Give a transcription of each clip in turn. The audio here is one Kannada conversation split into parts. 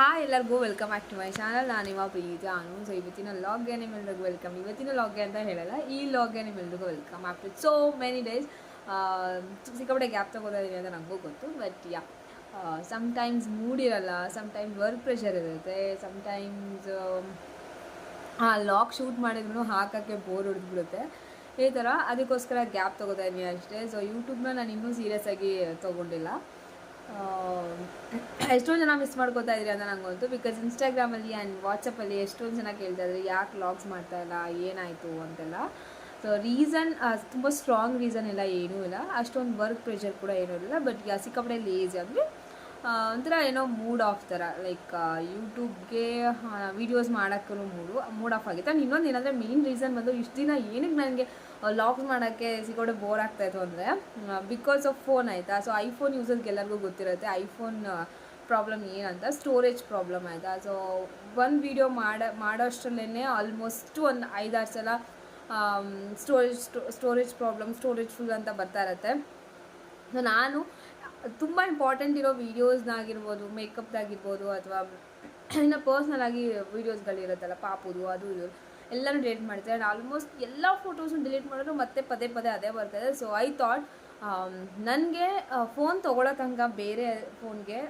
ಹಾಯ್ ಎಲ್ಲರಿಗೂ ವೆಲ್ಕಮ್ ಬ್ಯಾಕ್ ಮೈ ಚಾನಲ್. ನಾನು ಇವಾಗ ಪ್ರೀತಿ ಅನು. ಸೊ ಇವತ್ತಿನ ಲಾಗ್ಗೆ ನಿಮ್ಮೆಲ್ರಿಗೂ ವೆಲ್ಕಮ್. ಇವತ್ತಿನ ಲಾಗ್ಗೆ ಅಂತ ಹೇಳಲ್ಲ, ಈ ಲಾಗ್ಗೆ ನಿಮ್ಮೆಲ್ರಿಗೂ welcome. After so many days ಸಿಕ್ಕಾಪಟ್ಟೆ ಗ್ಯಾಪ್ ತಗೋತಾ ಇದೀನಿ ಅಂತ ನನಗೂ ಗೊತ್ತು. ಬಟ್ ಯಾ ಸಮ್ಟೈಮ್ಸ್ ಮೂಡ್ ಇರಲ್ಲ ಸಮ್ಟೈಮ್ಸ್ ವರ್ಕ್ ಪ್ರೆಷರ್ ಇರುತ್ತೆ ಸಮ್ಟೈಮ್ಸ್ ಆ ಲಾಗ್ ಶೂಟ್ ಮಾಡಿದ್ರು ಹಾಕೋಕ್ಕೆ ಬೋರ್ ಹೊಡೆದ್ಬಿಡುತ್ತೆ. ಈ ಥರ ಅದಕ್ಕೋಸ್ಕರ ಗ್ಯಾಪ್ ತೊಗೋತಾ ಇದ್ದೀನಿ ಅಷ್ಟೇ. ಸೊ ಯೂಟ್ಯೂಬ್ನ ನಾನು ಇನ್ನೂ ಸೀರಿಯಸ್ ಆಗಿ ತೊಗೊಂಡಿಲ್ಲ. ಎಷ್ಟೊಂದು ಜನ ಮಿಸ್ ಮಾಡ್ಕೋತಾ ಇದ್ರಿ ಅಂತ ನಂಗೆ ಗೊತ್ತು. ಬಿಕಾಸ್ ಇನ್ಸ್ಟಾಗ್ರಾಮಲ್ಲಿ ಆ್ಯಂಡ್ ವಾಟ್ಸಪ್ಪಲ್ಲಿ ಎಷ್ಟೊಂದು ಜನ ಕೇಳ್ತಾ ಇದ್ರಿ, ಯಾಕೆ ಲಾಗ್ಸ್ ಮಾಡ್ತಾ ಇಲ್ಲ, ಏನಾಯಿತು ಅಂತೆಲ್ಲ. ಸೊ ರೀಸನ್ ತುಂಬ ಸ್ಟ್ರಾಂಗ್ ರೀಸನ್ ಎಲ್ಲ ಏನೂ ಇಲ್ಲ. ಅಷ್ಟೊಂದು ವರ್ಕ್ ಪ್ರೆಷರ್ ಕೂಡ ಏನೂ ಇಲ್ಲ ಬಟ್ ಸಿಕ್ಕಾಪಟ್ಟೆ ಲೇಜಿ ಅಂದರೆ ಒಂಥರ ಏನೋ ಮೂಡ್ ಆಫ್ ಥರ ಲೈಕ್ ಯೂಟ್ಯೂಬ್ಗೆ ವೀಡಿಯೋಸ್ ಮಾಡೋಕ್ಕೂ ಮೂಡು ಮೂಡ್ ಆಫ್ ಆಗಿತ್ತು. ಆ್ಯಂಡ್ ಇನ್ನೊಂದು ಏನಂದರೆ ಮೇನ್ ರೀಸನ್ ಬಂದು ಇಷ್ಟು ದಿನ ಏನಕ್ಕೆ ನನಗೆ ಲಾಗ್ಸ್ ಮಾಡೋಕ್ಕೆ ಸಿಗೋಡೆ ಬೋರ್ ಆಗ್ತಾಯಿತ್ತು ಅಂದರೆ ಬಿಕಾಸ್ ಆಫ್ ಫೋನ್ ಆಯಿತಾ? ಸೊ ಐಫೋನ್ ಯೂಸರ್ಗೆ ಎಲ್ಲರಿಗೂ ಗೊತ್ತಿರುತ್ತೆ ಐಫೋನ್ ಪ್ರಾಬ್ಲಮ್ ಏನಂತ? ಸ್ಟೋರೇಜ್ ಪ್ರಾಬ್ಲಮ್ ಆಯಿತಾ? ಸೊ ಒಂದು ವೀಡಿಯೋ ಮಾಡೋ ಮಾಡೋಷ್ಟರಲ್ಲೇ ಆಲ್ಮೋಸ್ಟ್ ಒಂದು ಐದಾರು ಸಲ storage storage problem storage full ಅಂತ ಬರ್ತಾ ಇರುತ್ತೆ. ಸೊ ನಾನು ತುಂಬ ಇಂಪಾರ್ಟೆಂಟ್ ಇರೋ ವೀಡಿಯೋಸ್ನಾಗಿರ್ಬೋದು ಮೇಕಪ್ದಾಗಿರ್ಬೋದು ಅಥವಾ ಇನ್ನು ಪರ್ಸ್ನಲ್ ಆಗಿ ವೀಡಿಯೋಸ್ಗಳಿರುತ್ತಲ್ಲ ಪಾಪುದು, ಅದು, ಇದು. ಎಲ್ಲನೂ ಡಿಲೀಟ್ ಮಾಡ್ತಾರೆ. ಆ್ಯಂಡ್ ಆಲ್ಮೋಸ್ಟ್ ಎಲ್ಲ ಫೋಟೋಸ್ನ ಡಿಲೀಟ್ ಮಾಡಿದ್ರು ಮತ್ತೆ ಪದೇ ಪದೇ ಅದೇ ಬರ್ತದೆ. ಸೊ ಐ ಥಾಟ್ ನನಗೆ ಫೋನ್ ತೊಗೊಳ್ಳೋ ತನಕ ಬೇರೆ ಫೋನ್ಗೆ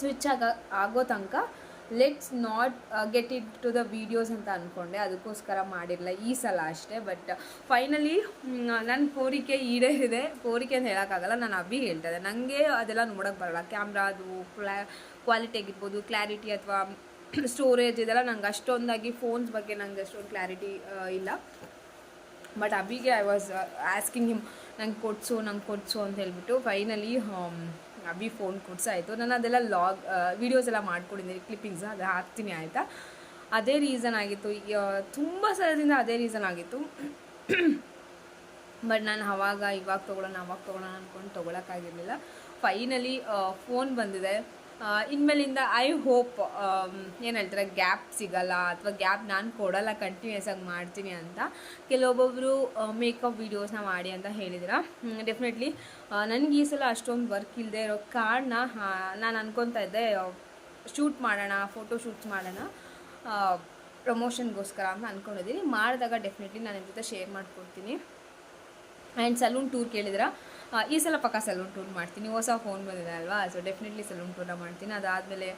ಸ್ವಿಚ್ ಆಗ, ಆಗೋ ತನಕ let's not get it to the videos ಅಂತ ಅಂದ್ಕೊಂಡೆ ಅದಕ್ಕೋಸ್ಕರ ಮಾಡಿರಲಿಲ್ಲ ಈ ಸಲ ಅಷ್ಟೇ. ಬಟ್ ಫೈನಲಿ ನನ್ನ ಕೋರಿಕೆ ಈಡೇರಿದೆ. ಕೋರಿಕೆ ಅಂತ ಹೇಳೋಕ್ಕಾಗಲ್ಲ, ನಾನು ಅಭಿ ಹೇಳ್ತಾ ನನಗೆ ಅದೆಲ್ಲ ನೋಡೋಕ್ಕೆ ಬರಲ್ಲ. ಕ್ಯಾಮ್ರಾ ಅದು ಕ್ವಾಲಿಟಿ ಆಗಿರ್ಬೋದು ಕ್ಲಾರಿಟಿ ಅಥವಾ ಸ್ಟೋರೇಜ್ ಇದೆಲ್ಲ ನಂಗೆ ಅಷ್ಟೊಂದಾಗಿ ಫೋನ್ಸ್ ಬಗ್ಗೆ ನಂಗೆ ಅಷ್ಟೊಂದು ಕ್ಲಾರಿಟಿ ಇಲ್ಲ. ಬಟ್ ಅಭಿಗೆ ಐ ವಾಸ್ ಆಸ್ಕಿಂಗ್ ಹಿಮ್ ನಂಗೆ ಕೊಡಿಸು ನಂಗೆ ಕೊಡಿಸು ಅಂತ ಹೇಳ್ಬಿಟ್ಟು ಫೈನಲಿ ಅಭಿ ಫೋನ್ ಕೊಡ್ಸಾಯಿತು ನಾನು ಅದೆಲ್ಲ ಲಾಗ್ ವೀಡಿಯೋಸ್ ಎಲ್ಲ ಮಾಡ್ಕೊಂಡಿದ್ದೀನಿ ಕ್ಲಿಪ್ಪಿಂಗ್ಸ್ ಅದು ಹಾಕ್ತೀನಿ ಆಯಿತಾ. ಅದೇ ರೀಸನ್ ಆಗಿತ್ತು. ತುಂಬ ಸಲದಿಂದ ಅದೇ ರೀಸನ್ ಆಗಿತ್ತು. ಬಟ್ ನಾನು ಅವಾಗ ಇವಾಗ ತೊಗೊಳ್ಳೋಣ, ಅವಾಗ ತೊಗೊಳ್ಳೋಣ ಅಂದ್ಕೊಂಡು ತೊಗೊಳಕ್ಕಾಗಿರಲಿಲ್ಲ ಫೈನಲಿ ಫೋನ್ ಬಂದಿದೆ. ಇನ್ಮೇಲಿಂದ ಐ ಹೋಪ್ ಏನು ಹೇಳ್ತಾರೆ ಗ್ಯಾಪ್ ಸಿಗಲ್ಲ ಅಥವಾ ಗ್ಯಾಪ್ ನಾನು ಕೊಡಲ್ಲ ಕಂಟಿನ್ಯೂಸ್ ಆಗಿ ಮಾಡ್ತೀನಿ ಅಂತ. ಕೆಲವೊಬ್ಬೊಬ್ಬರು ಮೇಕಪ್ ವೀಡಿಯೋಸ್ನ ಮಾಡಿ ಅಂತ ಹೇಳಿದ್ರ. ಡೆಫಿನೆಟ್ಲಿ ನನಗೆ ಈ ಸಲ ಅಷ್ಟೊಂದು ವರ್ಕ್ ಇಲ್ಲದೆ ಇರೋ ಕಾರಣ ನಾನು ಅನ್ಕೊತಾ ಇದ್ದೆ ಶೂಟ್ ಮಾಡೋಣ ಫೋಟೋ ಶೂಟ್ಸ್ ಮಾಡೋಣ ಪ್ರಮೋಷನ್ಗೋಸ್ಕರ ಅಂತ ಅಂದ್ಕೊಂಡಿದ್ದೀನಿ ಮಾಡಿದಾಗ ಡೆಫಿನೆಟ್ಲಿ ನಾನು ನಿಮ್ಮ ಜೊತೆ ಶೇರ್ ಮಾಡ್ಕೊಡ್ತೀನಿ. ಆ್ಯಂಡ್ ಸಲೂನ್ ಟೂರ್ ಕೇಳಿದ್ರೆ? ಈ ಸಲ ಪಕ್ಕ ಸಲೂನ್ ಟೂರ್ ಮಾಡ್ತೀನಿ. ಹೊಸ ಫೋನ್ ಬಂದಿದೆ ಅಲ್ವಾ? ಸೊ ಡೆಫಿನೆಟ್ಲಿ ಸಲೂನ್ ಟೂರ್ನ ಮಾಡ್ತೀನಿ. ಅದಾದಮೇಲೆ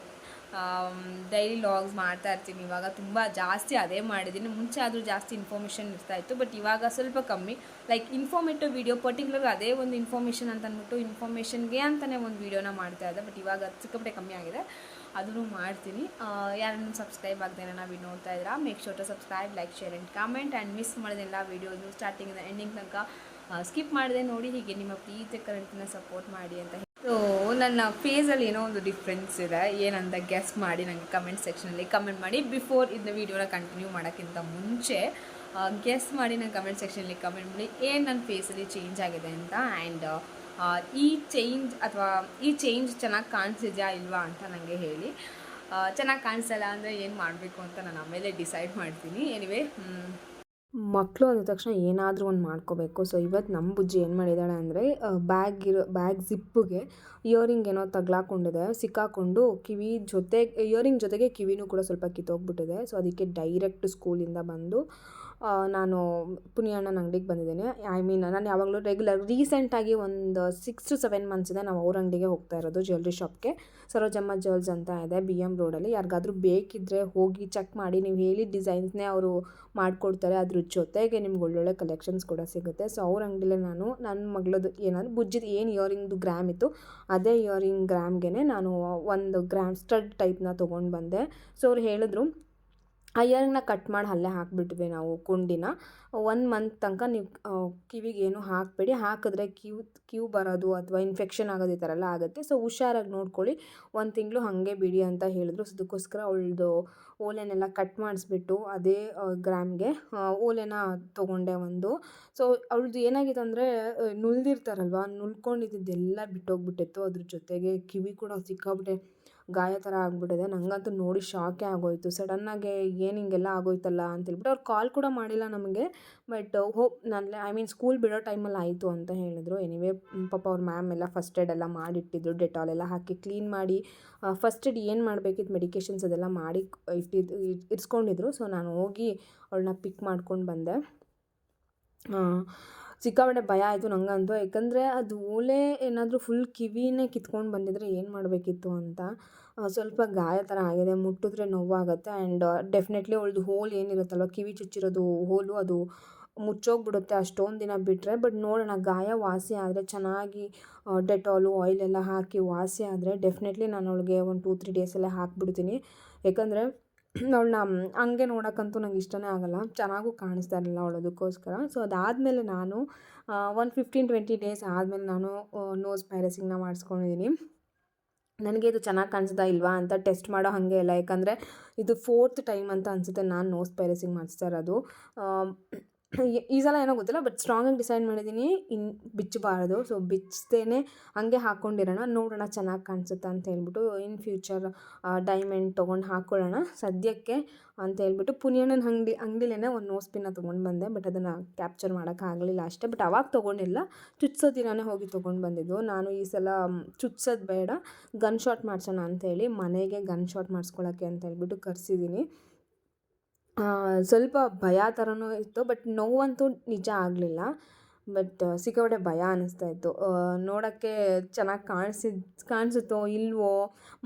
ಡೈಲಿ ಲಾಗ್ಸ್ ಮಾಡ್ತಾ ಇರ್ತೀನಿ. ಇವಾಗ ತುಂಬ ಜಾಸ್ತಿ ಅದೇ ಮಾಡಿದ್ದೀನಿ. ಮುಂಚೆ ಆದರೂ ಜಾಸ್ತಿ ಇನ್ಫಾರ್ಮೇಷನ್ ಇರ್ತಾಯಿತ್ತು ಬಟ್ ಇವಾಗ ಸ್ವಲ್ಪ ಕಮ್ಮಿ. ಲೈಕ್ ಇನ್ಫಾರ್ಮೇಟಿವ್ ವೀಡಿಯೋ ಪರ್ಟಿಕ್ಯುಲರ್ ಅದೇ ಒಂದು ಇನ್ಫಾರ್ಮೇಷನ್ ಅಂತ ಅಂದ್ಬಿಟ್ಟು ಇನ್ಫಾರ್ಮೇಷನ್ಗೆ ಅಂತಲೇ ಒಂದು ವೀಡಿಯೋನ ಮಾಡ್ತಾ ಇದ್ದೆ ಬಟ್ ಇವಾಗ ಸಿಕ್ಕಾಪಟ್ಟೆ ಕಮ್ಮಿ ಆಗಿದೆ. ಅದನ್ನು ಮಾಡ್ತೀನಿ. ಯಾರನ್ನು ಸಬ್ಸ್ಕ್ರೈಬ್ ಆಗದೆ ನಾವು ನೋಡ್ತಾ ಇದ್ದೀರಾ make sure to subscribe like share and comment and miss ಮಾಡಿದೆಲ್ಲ videos ಸ್ಟಾರ್ಟಿಂಗಿಂದ ಎಂಡಿಂಗ್ ತನಕ ಸ್ಕಿಪ್ ಮಾಡಿದೆ ನೋಡಿ ಹೀಗೆ ನಿಮ್ಮ ಪ್ರೀತಿ ಕರೆಂಟ್ನ ಸಪೋರ್ಟ್ ಮಾಡಿ ಅಂತ ಸೊ ನನ್ನ ಫೇಸಲ್ಲಿ ಏನೋ ಒಂದು ಡಿಫ್ರೆನ್ಸ್ ಇದೆ. ಏನಂತ ಗೆಸ್ ಮಾಡಿ ನನಗೆ ಕಮೆಂಟ್ ಸೆಕ್ಷನಲ್ಲಿ ಕಮೆಂಟ್ ಮಾಡಿ ಬಿಫೋರ್ ಇದನ್ನ ವೀಡಿಯೋನ ಕಂಟಿನ್ಯೂ ಮಾಡೋಕ್ಕಿಂತ ಮುಂಚೆ ಗೆಸ್ ಮಾಡಿ ನನ್ನ ಕಮೆಂಟ್ ಸೆಕ್ಷನಲ್ಲಿ ಕಮೆಂಟ್ ಮಾಡಿ ಏನು ನನ್ನ ಫೇಸಲ್ಲಿ ಚೇಂಜ್ ಆಗಿದೆ ಅಂತ ಆ್ಯಂಡ್ ಈ ಚೇಂಜ್ ಅಥವಾ ಈ ಚೇಂಜ್ ಚೆನ್ನಾಗಿ ಕಾಣಿಸಿದ್ಯಾ ಇಲ್ವಾ ಅಂತ ನನಗೆ ಹೇಳಿ. ಚೆನ್ನಾಗಿ ಕಾಣಿಸಲ್ಲ ಅಂದರೆ ಏನು ಮಾಡಬೇಕು ಅಂತ ನಾನು ಆಮೇಲೆ ಡಿಸೈಡ್ ಮಾಡ್ತೀನಿ. ಎನಿವೇ ಮಕ್ಕಳು ಅಂದ ತಕ್ಷಣ ಏನಾದರೂ ಒಂದು ಮಾಡ್ಕೋಬೇಕು. ಸೊ ಇವತ್ತು ನಮ್ಮ ಬುಜ್ಜಿ ಏನು ಮಾಡಿದ್ದಾಳೆ ಅಂದರೆ ಬ್ಯಾಗ್ ಇರೋ ಬ್ಯಾಗ್ ಜಿಪ್ಪಿಗೆ ಇಯರಿಂಗ್ ಏನೋ ತಗ್ಲಾಕೊಂಡಿದೆ. ಸಿಕ್ಕಾಕೊಂಡು ಕಿವಿ ಜೊತೆ ಇಯರಿಂಗ್ ಜೊತೆಗೆ ಕಿವಿನೂ ಕೂಡ ಸ್ವಲ್ಪ ಕಿತ್ತೋಗ್ಬಿಟ್ಟಿದೆ. ಸೊ ಅದಕ್ಕೆ ಡೈರೆಕ್ಟ್ ಸ್ಕೂಲಿಂದ ಬಂದು ನಾನು ಪುನಿಯಣ್ಣನ ಅಂಗಡಿಗೆ ಬಂದಿದ್ದೀನಿ. ಐ ಮೀನ್ ನಾನು ಯಾವಾಗಲೂ ರೆಗ್ಯುಲರ್ ರೀಸೆಂಟಾಗಿ ಒಂದು ಸಿಕ್ಸ್ ಟು ಸೆವೆನ್ ಮಂತ್ಸಿಂದ ನಾವು ಅವ್ರ ಅಂಗಡಿಗೆ ಹೋಗ್ತಾ ಇರೋದು ಜ್ಯುವೆಲ್ರಿ ಶಾಪ್ಗೆ ಸರೋಜಮ್ಮ ಜ್ಯುವೆಲ್ಸ್ ಅಂತ ಇದೆ ಬಿ ಎಂ ರೋಡಲ್ಲಿ ಯಾರಿಗಾದ್ರೂ ಬೇಕಿದ್ದರೆ ಹೋಗಿ ಚೆಕ್ ಮಾಡಿ, ನೀವು ಹೇಳಿದ ಡಿಸೈನ್ಸ್ನೇ ಅವರು ಮಾಡಿಕೊಡ್ತಾರೆ, ಅದ್ರ ಜೊತೆಗೆ ನಿಮ್ಗೆ ಒಳ್ಳೊಳ್ಳೆ ಕಲೆಕ್ಷನ್ಸ್ ಕೂಡ ಸಿಗುತ್ತೆ. ಸೊ ಅವ್ರ ಅಂಗಡಿಲೇ ನಾನು ನನ್ನ ಮಗಳದ್ದು ಏನಾದ್ರು, ಬುಜ್ಜಿದ ಏನು ಇಯರಿಂಗ್ದು ಗ್ರಾಮ್ ಇತ್ತು, ಅದೇ ಇಯರಿಂಗ್ ಗ್ರಾಮ್ಗೆ ನಾನು ಒಂದು ಗ್ರಾಮ್ ಸ್ಟಡ್ ಟೈಪ್ನ ತೊಗೊಂಡು ಬಂದೆ. ಸೊ ಅವ್ರು ಹೇಳಿದ್ರು ಆ ಇಯರಿಂಗ್ನ ಕಟ್ ಮಾಡಿ ಅಲ್ಲೇ ಹಾಕಿಬಿಟ್ವಿ ನಾವು ಕುಂಡಿನ. ಒನ್ ಮಂತ್ ತನಕ ನೀವು ಕಿವಿಗೆ ಏನು ಹಾಕಬೇಡಿ. ಹಾಕಿದ್ರೆ ಕ್ಯೂ ಕ್ಯೂ ಬರೋದು ಅಥವಾ ಇನ್ಫೆಕ್ಷನ್ ಆಗೋದು ಈ ಥರ ಎಲ್ಲ ಆಗುತ್ತೆ. ಸೊ, ಹುಷಾರಾಗಿ ನೋಡ್ಕೊಳ್ಳಿ. ಒಂದು ತಿಂಗಳು ಹಾಗೆ ಬಿಡಿ ಅಂತ ಹೇಳಿದ್ರು. ಸೊ, ಅದಕ್ಕೋಸ್ಕರ ಅವಳದು ಓಲೆನೆಲ್ಲ ಕಟ್ ಮಾಡಿಸ್ಬಿಟ್ಟು ಅದೇ ಗ್ರಾಮ್ಗೆ ಓಲೆನ ತೊಗೊಂಡೆ ಒಂದು. ಸೊ, ಅವಳದು ಏನಾಗಿತ್ತು ಅಂದರೆ ನುಲ್ದಿರ್ತಾರಲ್ವ ನುಲ್ಕೊಂಡಿದ್ದೆಲ್ಲ ಬಿಟ್ಟೋಗ್ಬಿಟ್ಟಿತ್ತು. ಅದ್ರ ಜೊತೆಗೆ ಕಿವಿ ಕೂಡ ಸಿಕ್ಕಾಬಿಟ್ಟೆ. ಗಾಯ ಥರ ಆಗಿಬಿಟ್ಟಿದೆ. ನನಗಂತೂ ನೋಡಿ ಶಾಕೇ ಆಗೋಯಿತು. ಸಡನ್ನಾಗಿ ಏನು ಹಿಂಗೆಲ್ಲ ಆಗೋಯ್ತಲ್ಲ ಅಂತೇಳ್ಬಿಟ್ಟು ಅವ್ರು ಕಾಲ್ ಕೂಡ ಮಾಡಿಲ್ಲ ನಮಗೆ. ಬಟ್ ಹೋಪ್ ನಾನು ಐ ಮೀನ್ ಸ್ಕೂಲ್ ಬಿಡೋ ಟೈಮಲ್ಲಿ ಆಯಿತು ಅಂತ ಹೇಳಿದರು. ಎನಿವೇ ಪಾಪ ಅವ್ರ ಮ್ಯಾಮ್ ಎಲ್ಲ ಫಸ್ಟ್ ಏಡ್ ಎಲ್ಲ ಮಾಡಿಟ್ಟಿದ್ರು. ಡೆಟಾಲ್ ಎಲ್ಲ ಹಾಕಿ ಕ್ಲೀನ್ ಮಾಡಿ ಫಸ್ಟ್ ಏಡ್ ಏನು ಮಾಡಬೇಕಿತ್ತು ಮೆಡಿಕೇಷನ್ಸ್ ಅದೆಲ್ಲ ಮಾಡಿ ಇಟ್ಟಿದ್ದು ಇರಿಸ್ಕೊಂಡಿದ್ರು. ಸೊ ನಾನು ಹೋಗಿ ಅವಳನ್ನ ಪಿಕ್ ಮಾಡ್ಕೊಂಡು ಬಂದೆ. ಸಿಕ್ಕಾಪಟ್ಟೆ ಭಯ ಆಯಿತು ನನಗಂತೂ ಯಾಕಂದರೆ ಅದು ಓಲೆ ಏನಾದರೂ ಫುಲ್ ಕಿವಿನೇ ಕಿತ್ಕೊಂಡು ಬಂದಿದ್ರೆ ಏನು ಮಾಡಬೇಕಿತ್ತು ಅಂತ. ಸ್ವಲ್ಪ ಗಾಯ ಥರ ಆಗಿದೆ, ಮುಟ್ಟಿದ್ರೆ ನೋವಾಗುತ್ತೆ ಆ್ಯಂಡ್ ಡೆಫಿನೆಟ್ಲಿ ಅವಳದು ಹೋಲ್ ಏನಿರುತ್ತಲ್ವ, ಕಿವಿ ಚುಚ್ಚಿರೋದು ಹೋಲು ಅದು ಮುಚ್ಚೋಗ್ಬಿಡುತ್ತೆ ಅಷ್ಟೊಂದು ದಿನ ಬಿಟ್ಟರೆ ಬಟ್ ನೋಡೋಣ, ಗಾಯ ವಾಸಿ ಆದರೆ, ಚೆನ್ನಾಗಿ ಡೆಟಾಲು ಆಯಿಲ್ ಎಲ್ಲ ಹಾಕಿ ವಾಸಿ ಆದರೆ ಡೆಫಿನೆಟ್ಲಿ ನಾನು ಅವಳಿಗೆ ಒಂದು ಟೂ ತ್ರೀ ಡೇಸಲ್ಲೇ ಹಾಕಿಬಿಡ್ತೀನಿ. ಯಾಕಂದರೆ ಅವಳನ್ನ ಹಂಗೆ ನೋಡೋಕ್ಕಂತೂ ನಂಗೆ ಇಷ್ಟನೇ ಆಗಲ್ಲ. ಚೆನ್ನಾಗೂ ಕಾಣಿಸ್ತಾ ಇರಲಿಲ್ಲ ಅವಳದಕ್ಕೋಸ್ಕರ ಸೊ ಅದಾದಮೇಲೆ ನಾನು ಒಂದು ಫಿಫ್ಟೀನ್ ಟ್ವೆಂಟಿ ಡೇಸ್ ಆದಮೇಲೆ ನಾನು ನೋಸ್ ಪ್ಯಾರಸಿಂಗ್ನ ಮಾಡಿಸ್ಕೊಂಡಿದ್ದೀನಿ ನನಗೆ ಇದು ಚೆನ್ನಾಗಿ ಕಾಣಿಸ್ತಾ ಇಲ್ವಾ ಅಂತ ಟೆಸ್ಟ್ ಮಾಡೋ ಹಾಗೆ ಇಲ್ಲ. ಯಾಕಂದರೆ ಇದು ಫೋರ್ತ್ ಟೈಮ್ ಅಂತ ಅನಿಸುತ್ತೆ. ನಾನು ನೋಸ್ ಪೈರಸಿಂಗ್ ಮಾಡಿಸ್ತಾ ಇರೋದು. ಈ- ಸಲ ಏನೋ ಗೊತ್ತಿಲ್ಲ ಬಟ್ ಸ್ಟ್ರಾಂಗಾಗಿ ಡಿಸೈಡ್ ಮಾಡಿದ್ದೀನಿ ಇನ್ನು ಬಿಚ್ಚಬಾರ್ದು. ಸೊ ಬಿಚ್ಚದೇನೆ ಹಂಗೆ ಹಾಕ್ಕೊಂಡಿರೋಣ ನೋಡೋಣ ಚೆನ್ನಾಗಿ ಕಾಣಿಸುತ್ತೆ ಅಂತ ಹೇಳ್ಬಿಟ್ಟು, ಇನ್ ಫ್ಯೂಚರ್ ಡೈಮಂಡ್ ತೊಗೊಂಡು ಹಾಕ್ಕೊಳ್ಳೋಣ ಸದ್ಯಕ್ಕೆ ಅಂತ ಹೇಳ್ಬಿಟ್ಟು, ಪುನಿಯಣ್ಣನ ಅಂಗಡಿ ಅಂಗಡಿಲೇ ಒಂದು ನೋಸ್ ಪಿನ್ನ ತೊಗೊಂಡು ಬಂದೆ ಬಟ್ ಅದನ್ನು ಕ್ಯಾಪ್ಚರ್ ಮಾಡೋಕ್ಕಾಗಲಿಲ್ಲ ಅಷ್ಟೇ. ಬಟ್ ಅವಾಗ ತೊಗೊಂಡಿಲ್ಲ. ಚುಚ್ಸೋ ದಿನಾನೇ ಹೋಗಿ ತೊಗೊಂಡು ಬಂದಿದ್ದು. ನಾನು ಈ ಸಲ ಚುಚ್ಚೋದು ಬೇಡ. ಗನ್ ಶಾಟ್ ಮಾಡ್ಸೋಣ ಹೇಳಿ, ಮನೆಗೆ ಗನ್ ಶಾಟ್ ಮಾಡಿಸ್ಕೊಳ್ಳೋಕ್ಕೆ ಅಂತ ಹೇಳ್ಬಿಟ್ಟು ಕರೆಸಿದ್ದೀನಿ ಸ್ವಲ್ಪ ಭಯ ಥರನೂ ಇತ್ತು, ಬಟ್ ನೋವಂತೂ ನಿಜ ಆಗಲಿಲ್ಲ. ಬಟ್ ಸಿಕ್ಕಾಪಟ್ಟೆ ಭಯ ಅನ್ನಿಸ್ತಾ ಇತ್ತು. ನೋಡೋಕ್ಕೆ ಚೆನ್ನಾಗಿ ಕಾಣಿಸಿದ್ ಕಾಣಿಸುತ್ತೋ ಇಲ್ವೋ,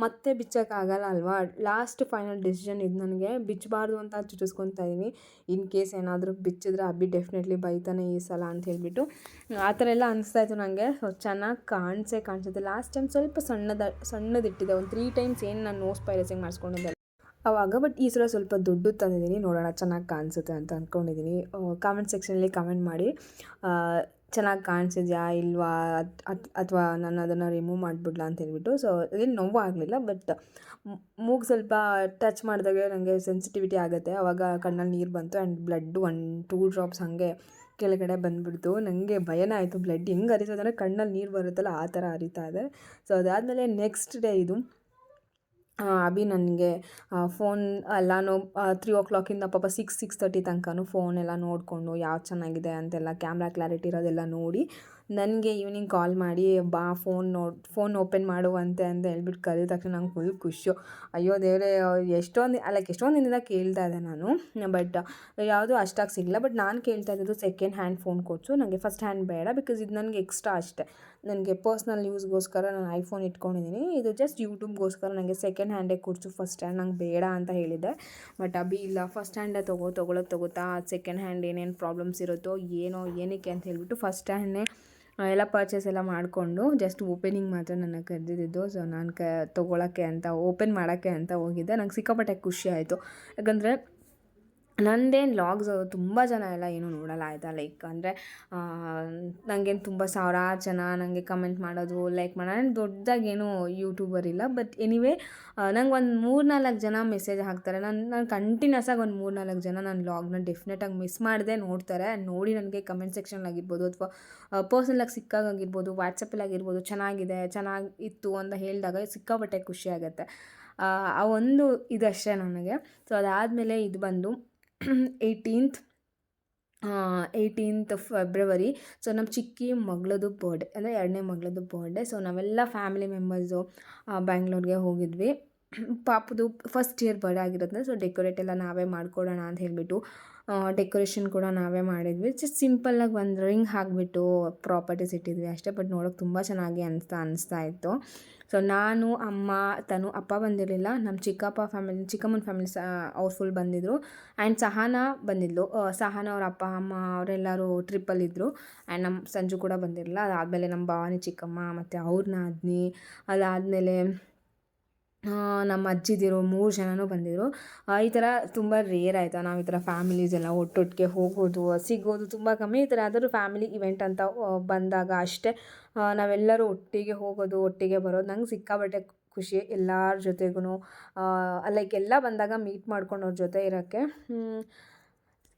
ಮತ್ತೆ ಬಿಚ್ಚೋಕ್ಕಾಗಲ್ಲ ಅಲ್ವಾ? ಲಾಸ್ಟ್ ಫೈನಲ್ ಡಿಸಿಷನ್ ಇದು ನನಗೆ. ಬಿಚ್ಚಬಾರ್ದು ಅಂತ ಚುಚ್ಚಿಸ್ಕೊತಾ ಇದ್ದೀನಿ ಇನ್ ಕೇಸ್ ಏನಾದರೂ ಬಿಚ್ಚಿದ್ರೆ ಅಬ್ಬಿ ಡೆಫಿನೆಟ್ಲಿ ಬೈತಾನೆ ಈ ಸಲ ಅಂತ ಹೇಳಿಬಿಟ್ಟು. ಆ ಥರ ಎಲ್ಲ ಅನಿಸ್ತಾ ಇತ್ತು ನನಗೆ. ಸೊ ಚೆನ್ನಾಗಿ ಕಾಣಿಸೇ ಕಾಣಿಸುತ್ತೆ. ಲಾಸ್ಟ್ ಟೈಮ್ ಸ್ವಲ್ಪ ಸಣ್ಣದ, ಸಣ್ಣದಿಟ್ಟಿದೆ. ಒಂದು ತ್ರೀ ಟೈಮ್ಸ್ ಏನು ನಾನು ನೋಸ್ ಪೈರಸಿಂಗ್ ಮಾಡಿಸ್ಕೊಂಡಿದ್ದೆ ಅವಾಗ ಬಟ್ ಈ ಸಲ ಸ್ವಲ್ಪ ದುಡ್ಡು ತಂದಿದ್ದೀನಿ. ನೋಡೋಣ ಚೆನ್ನಾಗಿ ಕಾಣಿಸುತ್ತೆ ಅಂತ ಅಂದ್ಕೊಂಡಿದ್ದೀನಿ ಕಾಮೆಂಟ್ ಸೆಕ್ಷನಲ್ಲಿ ಕಮೆಂಟ್ ಮಾಡಿ. ಚೆನ್ನಾಗಿ ಕಾಣಿಸಿದ್ಯಾ ಇಲ್ವಾ? ಅಥವಾ ನಾನು ಅದನ್ನು ರಿಮೂವ್ ಮಾಡಿಬಿಡ್ಲಾ ಅಂತ ಹೇಳ್ಬಿಟ್ಟು. ಸೊ ಅದೇನು ನೋವು ಆಗಲಿಲ್ಲ ಬಟ್ ಮೂಗು ಸ್ವಲ್ಪ ಟಚ್ ಮಾಡಿದಾಗೆ ನನಗೆ ಸೆನ್ಸಿಟಿವಿಟಿ ಆಗುತ್ತೆ. ಆವಾಗ ಕಣ್ಣಲ್ಲಿ ನೀರು ಬಂತು and blood one two drops ಹಾಗೆ ಕೆಳಗಡೆ ಬಂದುಬಿಡ್ತು. ನನಗೆ ಭಯನ ಆಯಿತು ಬ್ಲಡ್ ಹೆಂಗೆ ಹರಿಸೋದಂದ್ರೆ ಕಣ್ಣಲ್ಲಿ ನೀರು ಬರುತ್ತಲ್ಲ, ಆ ಥರ ಹರಿತಾ ಇದೆ. ಸೊ ಅದಾದಮೇಲೆ ನೆಕ್ಸ್ಟ್ ಡೇ ಇದು ಅಭಿ ನನಗೆ ಫೋನ್ ಎಲ್ಲನೂ ತ್ರೀ ಓ ಕ್ಲಾಕಿಂದ ಪಾಪ ಸಿಕ್ಸ್ ಸಿಕ್ಸ್ ತರ್ಟಿ ತನಕನೂ ಫೋನ್ ಎಲ್ಲ ನೋಡಿಕೊಂಡು ಯಾವ್ದು ಚೆನ್ನಾಗಿದೆ ಅಂತೆಲ್ಲ ಕ್ಯಾಮ್ರಾ ಕ್ಲಾರಿಟಿ ಇರೋದೆಲ್ಲ ನೋಡಿ ನನಗೆ ಈವ್ನಿಂಗ್ ಕಾಲ್ ಮಾಡಿ, ಬಾ ಫೋನ್ ನೋಡಿ ಫೋನ್ ಓಪನ್ ಮಾಡುವಂತೆ ಅಂತ ಹೇಳ್ಬಿಟ್ಟು ಕರೆದ ತಕ್ಷಣ ನಂಗೆ ಫುಲ್ ಖುಷಿ ಅಯ್ಯೋ ದೇವರೇ, ಎಷ್ಟೊಂದು ಲೈಕ್ ಎಷ್ಟೊಂದು ದಿನದಿಂದ ಕೇಳ್ತಾ ಇದ್ದೆ ನಾನು ಬಟ್ ಯಾವುದು ಅಷ್ಟಾಗಿ ಸಿಗಲ್ಲ ಬಟ್ ನಾನು ಕೇಳ್ತಾ ಇದ್ದಿದ್ದು ಸೆಕೆಂಡ್ ಹ್ಯಾಂಡ್ ಫೋನ್ ಕೊಡ್ಸು ನನಗೆ ಫಸ್ಟ್ ಹ್ಯಾಂಡ್ ಬೇಡ ಬಿಕಾಸ್ ಇದು ನನಗೆ ಎಕ್ಸ್ಟ್ರಾ ಅಷ್ಟೇ. ನನಗೆ ಪರ್ಸ್ನಲ್ ಯೂಸ್ಗೋಸ್ಕರ ನಾನು ಐಫೋನ್ ಇಟ್ಕೊಂಡಿದ್ದೀನಿ. ಇದು ಜಸ್ಟ್ ಯೂಟ್ಯೂಬ್ಗೋಸ್ಕರ ನನಗೆ ಸೆಕೆಂಡ್ ಹ್ಯಾಂಡೇ ಕೊಡ್ಸು ಫಸ್ಟ್ ಹ್ಯಾಂಡ್ ನಂಗೆ ಬೇಡ ಅಂತ ಹೇಳಿದ್ದೆ. ಬಟ್ ಅಭಿ ಇಲ್ಲ ಫಸ್ಟ್ ಹ್ಯಾಂಡೇ ತಗೋ ತೊಗೊಳೋದು ತಗೋತಾ ಸೆಕೆಂಡ್ ಹ್ಯಾಂಡ್ ಏನೇನು ಪ್ರಾಬ್ಲಮ್ಸ್ ಇರುತ್ತೋ, ಏನೋ, ಏನಕ್ಕೆ ಅಂತ ಹೇಳ್ಬಿಟ್ಟು ಫಸ್ಟ್ ಹ್ಯಾಂಡೇ ಎಲ್ಲ ಪರ್ಚೇಸ್ ಎಲ್ಲ ಮಾಡಿಕೊಂಡು ಜಸ್ಟ್ ಓಪನಿಂಗ್ ಮಾತ್ರ ನನಗೆ ಕರೆದಿದ್ದು. ಸೊ ನಾನು ಕ, ತೊಗೊಳಕ್ಕೆ ಅಂತ ಓಪನ್ ಮಾಡೋಕ್ಕೆ ಅಂತ ಹೋಗಿದ್ದೆ. ನಂಗೆ ಸಿಕ್ಕಾಪಟ್ಟೆ ಖುಷಿ ಆಯಿತು. ಯಾಕಂದರೆ ನಂದೇನು ಲಾಗ್ಸ್ ತುಂಬ ಜನ ಎಲ್ಲ ಏನೂ ನೋಡಲ್ಲ ಆಯಿತಾ? ಲೈಕ್ ಅಂದರೆ ನನಗೇನು ತುಂಬ ಸಾವಿರಾರು ಜನ ನನಗೆ ಕಮೆಂಟ್ ಮಾಡೋದು, ಲೈಕ್ ಮಾಡೋ ನಾನು ದೊಡ್ಡದಾಗೇನು ಯೂಟ್ಯೂಬರ್ ಇಲ್ಲ. ಬಟ್ ಎನಿವೇ ನಂಗೆ ಒಂದು ಮೂರು ನಾಲ್ಕು ಜನ ಮೆಸೇಜ್ ಹಾಕ್ತಾರೆ. ನಾನು ನಾನು ಕಂಟಿನ್ಯೂಸ್ ಆಗಿ ಒಂದು ಮೂರು ನಾಲ್ಕು ಜನ ನನ್ನ ಲಾಗ್ನ ಡೆಫಿನೆಟಾಗಿ ಮಿಸ್ ಮಾಡದೆ ನೋಡ್ತಾರೆ. ನೋಡಿ ನನಗೆ ಕಮೆಂಟ್ ಸೆಕ್ಷನ್ ಆಗಿರ್ಬೋದು ಅಥವಾ ಪರ್ಸ್ನಲಾಗಿ ಸಿಕ್ಕಾಗಿರ್ಬೋದು ವಾಟ್ಸಪ್ಪಲ್ಲಿ ಆಗಿರ್ಬೋದು, ಚೆನ್ನಾಗಿದೆ, ಚೆನ್ನಾಗಿ ಇತ್ತು ಅಂತ ಹೇಳಿದಾಗ ಸಿಕ್ಕಾಪಟ್ಟೆ ಖುಷಿ ಆಗುತ್ತೆ. ಆ ಆ ಒಂದು ಇದಷ್ಟೇ ನನಗೆ. ಸೊ ಅದಾದಮೇಲೆ ಇದು ಬಂದು ಏಯ್ಟೀನ್ತ್ ಏಯ್ಟೀನ್ತ್ ಫೆಬ್ರವರಿ ಸೊ ನಮ್ಮ ಚಿಕ್ಕಿ ಮಗಳದು ಬರ್ಡೇ ಅಂದರೆ ಎರಡನೇ ಮಗಳದು ಬರ್ಡೇ ಸೊ ನಾವೆಲ್ಲ ಫ್ಯಾಮಿಲಿ ಮೆಂಬರ್ಸು ಬ್ಯಾಂಗ್ಳೂರ್ಗೆ ಹೋಗಿದ್ವಿ. ಪಾಪದು ಫಸ್ಟ್ ಇಯರ್ ಬರ್ಡೇ ಆಗಿರುತ್ತೆ ಸೊ ಡೆಕೋರೇಟ್ ಎಲ್ಲ ನಾವೇ ಮಾಡಿಕೊಡೋಣ ಅಂತ ಹೇಳಿಬಿಟ್ಟು ಡೆಕೋರೇಷನ್ ಕೂಡ ನಾವೇ ಮಾಡಿದ್ವಿ. ಜಸ್ಟ್ ಸಿಂಪಲ್ಲಾಗಿ ಒಂದು ರಿಂಗ್ ಹಾಕಿಬಿಟ್ಟು ಪ್ರಾಪರ್ಟೀಸ್ ಇಟ್ಟಿದ್ವಿ ಅಷ್ಟೇ ಬಟ್ ನೋಡೋಕೆ ತುಂಬ ಚೆನ್ನಾಗಿ ಅನಿಸ್ತಾ ಅನಿಸ್ತಾ ಇತ್ತು. ಸೊ ನಾನು, ಅಮ್ಮ, ತನು, ಅಪ್ಪ ಬಂದಿರಲಿಲ್ಲ. ನಮ್ಮ ಚಿಕ್ಕಪ್ಪ ಫ್ಯಾಮಿಲಿ ಚಿಕ್ಕಮ್ಮನ ಫ್ಯಾಮಿಲಿ ಸಹ ಅವ್ರು ಫುಲ್ ಬಂದಿದ್ದರು ಆ್ಯಂಡ್ ಸಹನಾ ಬಂದಿದ್ಲು. ಸಹನಾ ಅವ್ರ ಅಪ್ಪ, ಅಮ್ಮ ಅವರೆಲ್ಲರೂ ಟ್ರಿಪ್ಪಲ್ಲಿದ್ದರು ಆ್ಯಂಡ್ ನಮ್ಮ ಸಂಜು ಕೂಡ ಬಂದಿರಲಿಲ್ಲ. ಅದಾದಮೇಲೆ ನಮ್ಮ ಭಾವನಿ ಚಿಕ್ಕಮ್ಮ, ಮತ್ತು ಅವ್ರನ್ನ ಅದ್ನಿ ಅದಾದಮೇಲೆ ನಮ್ಮ ಅಜ್ಜಿದಿರು ಮೂರು ಜನನೂ ಬಂದಿದ್ದರು ಈ ಥರ ತುಂಬ ರೇರ್ ಆಯಿತಾ. ನಾವು ಈ ಥರ ಫ್ಯಾಮಿಲೀಸ್ ಎಲ್ಲ ಒಟ್ಟೊಟ್ಟಿಗೆ ಹೋಗೋದು ಸಿಗೋದು ತುಂಬ ಕಮ್ಮಿ. ಈ ಥರ ಆದರೂ ಫ್ಯಾಮಿಲಿ ಇವೆಂಟ್ ಅಂತ ಬಂದಾಗ ಅಷ್ಟೇ ನಾವೆಲ್ಲರೂ ಒಟ್ಟಿಗೆ ಹೋಗೋದು, ಒಟ್ಟಿಗೆ ಬರೋದು ನಂಗೆ ಸಿಕ್ಕಾಪಟ್ಟೆ ಖುಷಿ ಎಲ್ಲರ ಜೊತೆಗೂ ಲೈಕ್ ಎಲ್ಲ ಬಂದಾಗ ಮೀಟ್ ಮಾಡ್ಕೊಂಡು ಅವ್ರ ಜೊತೆ ಇರೋಕ್ಕೆ.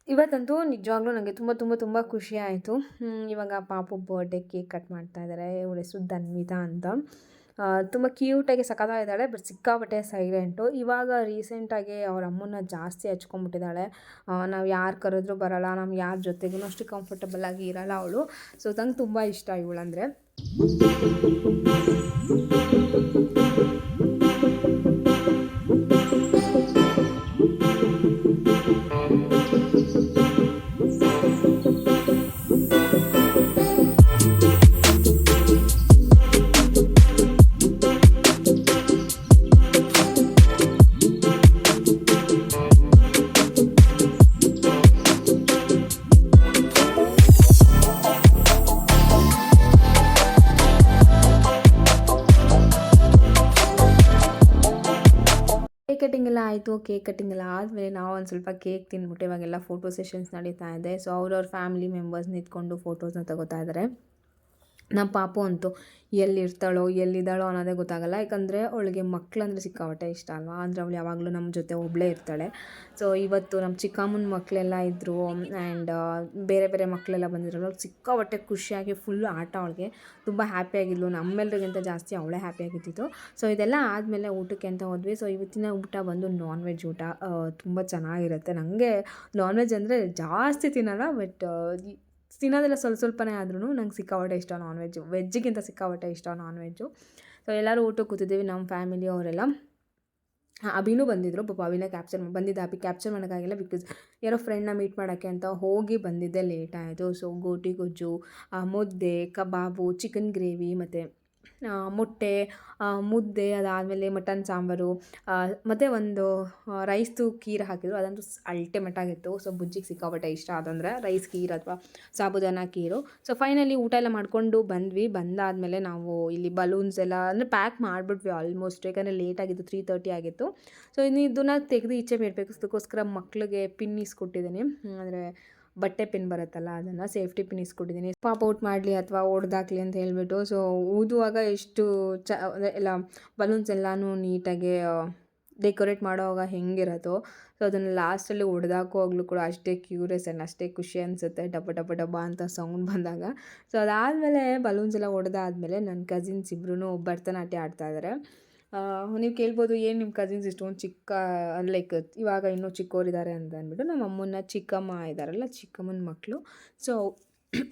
ಇವತ್ತಂತೂ ನಿಜವಾಗ್ಲೂ ನನಗೆ ತುಂಬ ತುಂಬ ತುಂಬ ಖುಷಿ ಆಯಿತು. ಇವಾಗ ಪಾಪು ಬರ್ಡೇ ಕೇಕ್ ಕಟ್ ಮಾಡ್ತಾ ಇದ್ದಾರೆ ಇವಳ ಹೆಸರು ಧನ್ವಿತಾ ಅಂತ. ತುಂಬ ಕ್ಯೂಟಾಗಿ ಸಖತ್ತಾಗಿದ್ದಾಳೆ, ಬಟ್ ಸಿಕ್ಕಾಪಟ್ಟೆ ಸೈಲೆಂಟು. ಇವಾಗ ರೀಸೆಂಟಾಗಿ ಅವ್ರ ಅಮ್ಮನ್ನ ಜಾಸ್ತಿ ಹಚ್ಕೊಂಡ್ಬಿಟ್ಟಿದ್ದಾಳೆ ನಾವು ಯಾರು ಕರೆದ್ರು ಬರಲ್ಲ ನಮ್ಗೆ ಯಾರ ಜೊತೆಗೂ ಅಷ್ಟು ಕಂಫರ್ಟಬಲ್ ಆಗಿ ಇರಲ್ಲ ಅವಳು. ಸೊ ನಂಗೆ ತುಂಬ ಇಷ್ಟ ಇವಳಂದರೆ. ಆಯಿತು, ಕೇಕ್ ಕಟ್ಟಿಂಗ್ ಎಲ್ಲ ಆದಮೇಲೆ ನಾವು ಒಂದು ಸ್ವಲ್ಪ ಕೇಕ್ ತಿಂದ್ಬಿಟ್ಟು ಇವಾಗೆಲ್ಲ ಫೋಟೋ ಸೆಷನ್ಸ್ ನಡೀತಾ ಇದೆ. ಸೊ ಅವ್ರವ್ರ ಫ್ಯಾಮಿಲಿ ಮೆಂಬರ್ಸ್ ನಿಂತ್ಕೊಂಡು ಫೋಟೋಸ್ನ ತಗೋತಾ ಇದ್ದಾರೆ ನಮ್ಮ ಪಾಪು ಅಂತೂ ಎಲ್ಲಿರ್ತಾಳೋ, ಎಲ್ಲಿದ್ದಾಳೋ ಅನ್ನೋದೇ ಗೊತ್ತಾಗಲ್ಲ. ಯಾಕಂದರೆ ಅವಳಿಗೆ ಮಕ್ಕಳಂದ್ರೆ ಸಿಕ್ಕಾಪಟ್ಟೆ ಇಷ್ಟ ಅಲ್ವಾ? ಅಂದರೆ ಅವಳು ಯಾವಾಗಲೂ ನಮ್ಮ ಜೊತೆ ಒಬ್ಬಳೇ ಇರ್ತಾಳೆ. ಸೊ ಇವತ್ತು ನಮ್ಮ ಚಿಕ್ಕಮ್ಮನ ಮಕ್ಕಳೆಲ್ಲ ಇದ್ದರು ಆ್ಯಂಡ್ ಬೇರೆ ಬೇರೆ ಮಕ್ಕಳೆಲ್ಲ ಬಂದಿರಲ್ಲ ಅವ್ಳು ಸಿಕ್ಕಾಪಟ್ಟೆ ಖುಷಿಯಾಗಿ ಫುಲ್ ಆಟ ಅವಳಿಗೆ. ತುಂಬ ಹ್ಯಾಪಿಯಾಗಿದ್ಲು ನಮ್ಮೆಲ್ಲರಿಗಿಂತ ಜಾಸ್ತಿ ಅವಳೇ ಹ್ಯಾಪಿಯಾಗಿದ್ದಿತ್ತು ಸೊ ಇದೆಲ್ಲ ಆದಮೇಲೆ ಊಟಕ್ಕೆ ಅಂತ ಹೋದ್ವಿ. ಸೊ ಇವತ್ತಿನ ಊಟ ಬಂದು ನಾನ್ ವೆಜ್ ಊಟ ತುಂಬ ಚೆನ್ನಾಗಿರುತ್ತೆ. ನನಗೆ ನಾನ್ ವೆಜ್ ಅಂದರೆ ಜಾಸ್ತಿ ತಿನ್ನಲ್ಲ ಬಟ್ ತಿನ್ನೋದೆಲ್ಲ ಸ್ವಲ್ಪ ಸ್ವಲ್ಪನೇ ಆದ್ರೂ ನಂಗೆ ಸಿಕ್ಕಾಪಟ್ಟೆ ಇಷ್ಟ ನಾನ್ ವೆಜ್ಜು ವೆಜ್ಗಿಂತ ಸಿಕ್ಕಾಪಟ್ಟೆ ಇಷ್ಟ ನಾನ್ ವೆಜ್ಜು ಸೊ ಎಲ್ಲರೂ ಊಟಕ್ಕೆ ಕೂತಿದ್ದೀವಿ, ನಮ್ಮ ಫ್ಯಾಮಿಲಿ ಅವರೆಲ್ಲ. ಅಭಿನು ಬಂದಿದ್ದರು ಪಾಪ ಅಭಿನ ಕ್ಯಾಪ್ಚರ್ ಬಂದಿದ್ದ ಅಭಿ ಕ್ಯಾಪ್ಚರ್ ಮಾಡೋಕ್ಕಾಗಿಲ್ಲ ಬಿಕಾಸ್ ಯಾರೋ ಫ್ರೆಂಡ್ನ ಮೀಟ್ ಮಾಡೋಕ್ಕೆ ಅಂತ ಹೋಗಿ ಬಂದಿದ್ದೆ ಲೇಟ್ ಆಯಿತು. ಸೊ ಗೋಟಿ, ಗೊಜ್ಜು ಮುದ್ದೆ, ಕಬಾಬು ಚಿಕನ್ ಗ್ರೇವಿ ಮತ್ತು ಮೊಟ್ಟೆ ಮುದ್ದೆ ಅದಾದಮೇಲೆ ಮಟನ್ ಸಾಂಬಾರು ಮತ್ತು ಒಂದು ರೈಸ್ದು ಖೀರ್ ಹಾಕಿದ್ರು. ಅದಂತೂ ಅಲ್ಟಿಮೇಟ್ ಆಗಿತ್ತು. ಸೊ ಬುಜ್ಜಿಗೆ ಸಿಕ್ಕಾಪಟ್ಟೆ ಇಷ್ಟ ಅದಂದರೆ ರೈಸ್ ಖೀರ್ ಅಥವಾ ಸಾಬುದಾನ ಖೀರು. ಸೊ ಫೈನಲಿ ಊಟ ಎಲ್ಲ ಮಾಡಿಕೊಂಡು ಬಂದ್ವಿ. ಬಂದಾದಮೇಲೆ ನಾವು ಇಲ್ಲಿ ಬಲೂನ್ಸ್ ಎಲ್ಲ ಅಂದರೆ ಪ್ಯಾಕ್ ಮಾಡಿಬಿಟ್ವಿ ಆಲ್ಮೋಸ್ಟ್ ಯಾಕಂದರೆ ಲೇಟ್ ಆಗಿತ್ತು ತ್ರೀ ತರ್ಟಿ ಆಗಿತ್ತು. ಸೊ ಇನ್ನು ಇದನ್ನು ತೆಗೆದು ಈಚೆ ಬಿಡಬೇಕು ಅದಕ್ಕೋಸ್ಕರ ಮಕ್ಕಳಿಗೆ ಪಿನ್ ಇಸ್ಕೊಟ್ಟಿದ್ದೀನಿ. ಅಂದರೆ ಬಟ್ಟೆ ಪಿನ್ ಬರುತ್ತಲ್ಲ, ಅದನ್ನು ಸೇಫ್ಟಿ ಪಿನ್ ಇಸ್ಕೊಟ್ಟಿದ್ದೀನಿ ಪಾಪ್ ಔಟ್ ಮಾಡಲಿ ಅಥವಾ ಓಡ್ದಾಕ್ಲಿ ಅಂತ ಹೇಳಿಬಿಟ್ಟು, ಸೊ ಊದುವಾಗ ಎಷ್ಟು ಚ ಎಲ್ಲ ಬಲೂನ್ಸ್ ಎಲ್ಲನೂ ನೀಟಾಗಿ ಡೆಕೋರೇಟ್ ಮಾಡೋವಾಗ ಹೆಂಗಿರತ್ತೋ, ಸೊ ಅದನ್ನು ಲಾಸ್ಟಲ್ಲಿ ಹೊಡೆದಾಕೋವಾಗಲೂ ಕೂಡ ಅಷ್ಟೇ ಕ್ಯೂರಿಯಸ್ ಆ್ಯಂಡ್ ಅಷ್ಟೇ ಖುಷಿ ಅನಿಸುತ್ತೆ, ಡಬ ಡಬ್ಬ ಡಬ ಅಂತ ಸೌಂಡ್ ಬಂದಾಗ. ಸೊ ಅದಾದಮೇಲೆ ಬಲೂನ್ಸ್ ಎಲ್ಲ ಹೊಡೆದಾದ್ಮೇಲೆ ನನ್ನ ಕಸಿನ್ಸ್ ಇಬ್ಬರೂ ಭರತನಾಟ್ಯ ಆಡ್ತಾ ಇದ್ದಾರೆ ನೀವು ಕೇಳ್ಬೋದು, ಏನು ನಿಮ್ಮ ಕಸಿನ್ಸ್ ಇಷ್ಟೊಂದು ಚಿಕ್ಕ ಲೈಕ್ ಇವಾಗ ಇನ್ನೂ ಚಿಕ್ಕವರಿದ್ದಾರೆ ಅಂತ ಅಂದ್ಬಿಟ್ಟು ನಮ್ಮ ಅಮ್ಮನ ಚಿಕ್ಕಮ್ಮ ಇದ್ದಾರಲ್ಲ ಚಿಕ್ಕಮ್ಮನ ಮಕ್ಕಳು ಸೊ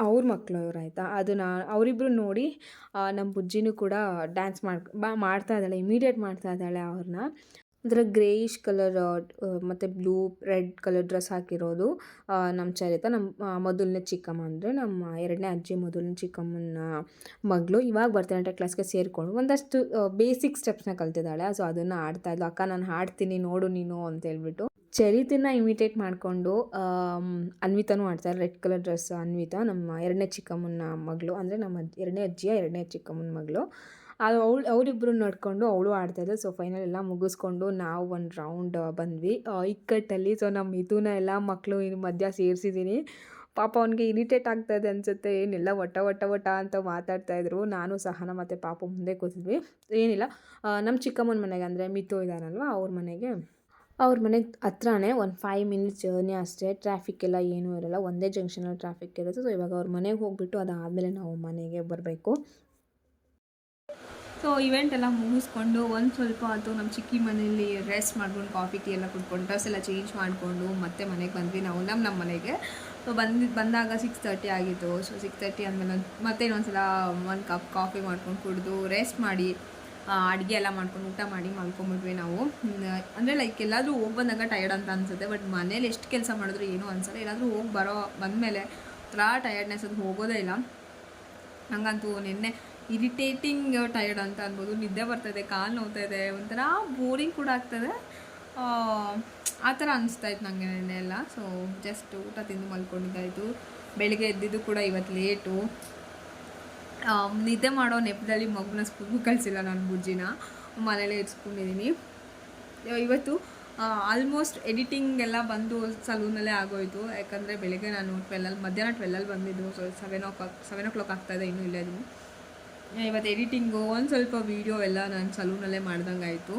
ಅವ್ರ ಮಕ್ಕಳು ಅವ್ರು ಆಯಿತಾ? ಅದು ನಾ ಅವರಿಬ್ಬರು ನೋಡಿ ನಮ್ಮ ಬುಜ್ಜಿನೂ ಕೂಡ ಡ್ಯಾನ್ಸ್ ಮಾಡಿ ಮಾಡ್ತಾ ಇದ್ದಾಳೆ ಇಮಿಡಿಯೇಟ್ ಮಾಡ್ತಾ ಇದ್ದಾಳೆ ಅವ್ರನ್ನ ಅಂದರೆ ಗ್ರೇಯಿಶ್ ಕಲರ್ ಮತ್ತು ಬ್ಲೂ, ರೆಡ್ ಕಲರ್ ಡ್ರೆಸ್ ಹಾಕಿರೋದು ನಮ್ಮ ಚರಿತ ನಮ್ಮ ಮೊದಲನೇ ಚಿಕ್ಕಮ್ಮ ಅಂದರೆ ನಮ್ಮ ಎರಡನೇ ಅಜ್ಜಿ ಮೊದಲನೇ ಚಿಕ್ಕಮ್ಮನ ಮಗಳು. ಇವಾಗ ಭರತನಾಟ್ಯ ಕ್ಲಾಸ್ಗೆ ಸೇರಿಕೊಂಡು ಒಂದಷ್ಟು ಬೇಸಿಕ್ ಸ್ಟೆಪ್ಸ್ನ ಕಲ್ತಿದ್ದಾಳೆ. ಸೊ ಅದನ್ನು ಆಡ್ತಾ ಇದ್ಲು. ಅಕ್ಕ, ನಾನು ಹಾಡ್ತೀನಿ, ನೋಡು ನೀನು ಅಂತ ಹೇಳ್ಬಿಟ್ಟು ಚರಿತನ ಇಮಿಟೇಟ್ ಮಾಡಿಕೊಂಡು ಅನ್ವಿತಾನೂ ಆಡ್ತಾರೆ ರೆಡ್ ಕಲರ್ ಡ್ರೆಸ್ ಅನ್ವಿತಾ, ನಮ್ಮ ಎರಡನೇ ಚಿಕ್ಕಮ್ಮನ ಮಗಳು. ಅಂದರೆ ನಮ್ಮ ಎರಡನೇ ಅಜ್ಜಿಯ ಎರಡನೇ ಚಿಕ್ಕಮ್ಮನ ಮಗಳು. ಅದು ಅವಳು ಅವರಿಬ್ಬರು ನಡ್ಕೊಂಡು ಅವಳು ಆಡ್ತಾಯಿದ್ದೆ ಸೊ ಫೈನಲ್ ಎಲ್ಲ ಮುಗಿಸ್ಕೊಂಡು ನಾವು ಒಂದು ರೌಂಡ್ ಬಂದ್ವಿ. ಇಕ್ಕಟ್ಟಲ್ಲಿ ಸೊ ನಮ್ಮ ಮಿಥುನ ಎಲ್ಲ ಮಕ್ಕಳು ಇನ್ನು ಮಧ್ಯ ಸೇರಿಸಿದ್ದೀನಿ ಪಾಪ ಅವನಿಗೆ ಇರಿಟೇಟ್ ಆಗ್ತಾಯಿದೆ ಅನಿಸುತ್ತೆ. ಏನಿಲ್ಲ ಒಟ್ಟ ಒಟ್ಟ ಒಟ್ಟ ಅಂತ ಮಾತಾಡ್ತಾಯಿದ್ರು ನಾನು, ಸಹನ ಮತ್ತು ಪಾಪ ಮುಂದೆ ಕೂತಿದ್ವಿ. ಏನಿಲ್ಲ ನಮ್ಮ ಚಿಕ್ಕಮ್ಮನ ಮನೆಗೆ ಅಂದರೆ ಮಿತು ಇದ್ದಾರಲ್ವ ಅವ್ರ ಮನೆಗೆ. ಅವ್ರ ಮನೆಗೆ ಹತ್ರನೇ ಒಂದು ಫೈವ್ ಮಿನಿಟ್ಸ್ ಜರ್ನಿ ಅಷ್ಟೇ. ಟ್ರಾಫಿಕ್ ಎಲ್ಲ ಏನೂ ಇರಲ್ಲ. ಒಂದೇ ಜಂಕ್ಷನಲ್ಲಿ ಟ್ರಾಫಿಕ್ ಇರುತ್ತೆ. ಸೊ ಇವಾಗ ಅವ್ರ ಮನೆಗೆ ಹೋಗ್ಬಿಟ್ಟು ಅದಾದಮೇಲೆ ನಾವು ಮನೆಗೆ ಬರಬೇಕು. ಸೊ ಇವೆಂಟ್ ಎಲ್ಲ ಮುಗಿಸ್ಕೊಂಡು ಒಂದು ಸ್ವಲ್ಪ ಹೊತ್ತು ನಮ್ಮ ಚಿಕ್ಕಿ ಮನೆಯಲ್ಲಿ ರೆಸ್ಟ್ ಮಾಡ್ಕೊಂಡು ಕಾಫಿ ಟೀ ಎಲ್ಲ ಕುಡ್ಕೊಂಡು ಡ್ರೆಸ್ ಎಲ್ಲ ಚೇಂಜ್ ಮಾಡಿಕೊಂಡು ಮತ್ತೆ ಮನೆಗೆ ಬಂದ್ವಿ ನಾವು ನಮ್ಮ ನಮ್ಮ ಮನೆಗೆ. ಸೊ ಬಂದು, ಬಂದಾಗ ಸಿಕ್ಸ್ ತರ್ಟಿ ಆಗಿತ್ತು. ಸೊ ಸಿಕ್ಸ್ ತರ್ಟಿ ಆದಮೇಲೆ ಮತ್ತೆ ಇನ್ನೊಂದ್ಸಲ ಒಂದು ಕಪ್ ಕಾಫಿ ಮಾಡ್ಕೊಂಡು ಕುಡಿದು ರೆಸ್ಟ್ ಮಾಡಿ ಅಡುಗೆ ಎಲ್ಲ ಮಾಡ್ಕೊಂಡು ಊಟ ಮಾಡಿ ಮಲ್ಕೊಂಬಿಟ್ವಿ ನಾವು. ಅಂದರೆ ಲೈಕ್ ಎಲ್ಲಾದರೂ ಹೋಗಿ ಬಂದಾಗ ಟಯರ್ಡ್ ಅಂತ ಅನ್ಸುತ್ತೆ ಬಟ್ ಮನೇಲಿ ಎಷ್ಟು ಕೆಲಸ ಮಾಡಿದ್ರು ಏನೂ ಅನ್ಸಲ್ಲ. ಎಲ್ಲಾದರೂ ಹೋಗಿ ಬರೋ, ಬಂದಮೇಲೆ ಒಂಥರ ಟಯರ್ಡ್ನೆಸ್ ಅದು ಹೋಗೋದೇ ಇಲ್ಲ. ನಂಗಂತೂ ನಿನ್ನೆ ಇರಿಟೇಟಿಂಗ್ ಟೈರ್ಡ್ ಅಂತ ಅನ್ಬೋದು. ನಿದ್ದೆ ಬರ್ತಾಯಿದೆ ಕಾಲು ನೋವ್ತಾ ಇದೆ ಒಂಥರ ಬೋರಿಂಗ್ ಕೂಡ ಆಗ್ತದೆ. ಆ, ಥರ ಅನಿಸ್ತಾ ಇತ್ತು ನನಗೆ ನೆನ್ನೆ ಎಲ್ಲ. ಸೊ ಜಸ್ಟ್ ಊಟ ತಿಂದು ಮಲ್ಕೊಂಡಿದ್ದಾಯಿತು. ಬೆಳಿಗ್ಗೆ ಎದ್ದಿದ್ದು ಕೂಡ ಇವತ್ತು ಲೇಟು. ನಿದ್ದೆ ಮಾಡೋ ನೆಪದಲ್ಲಿ ಮಗುನ ಸ್ಕೂಲ್ಗೂ ಕಳಿಸಿಲ್ಲ ನಾನು ಬುಜ್ಜಿನ ಮನೇಲೇ ಇರಿಸ್ಕೊಂಡಿದ್ದೀನಿ ಇವತ್ತು ಆಲ್ಮೋಸ್ಟ್ ಎಡಿಟಿಂಗ್ ಎಲ್ಲ ಬಂದು ಸಲೂನಲ್ಲೇ ಆಗೋಯ್ತು. ಯಾಕಂದರೆ ಬೆಳಿಗ್ಗೆ ನಾನು ಟ್ವೆಲ್ಲಲ್ಲಿ ಮಧ್ಯಾಹ್ನ ಟ್ವೆಲ್ಲಲ್ಲಿ ಬಂದಿದ್ದು. So seven o'clock seven o'clock ಆಗ್ತಾಯಿದೆ ಇನ್ನೂ ಇಲ್ಲೇ ಇವತ್ತು ಎಡಿಟಿಂಗು ಒಂದು ಸ್ವಲ್ಪ ವೀಡಿಯೋ ಎಲ್ಲ ನಾನು ಸಲೂನಲ್ಲೇ ಮಾಡ್ದಂಗೆ ಆಯಿತು.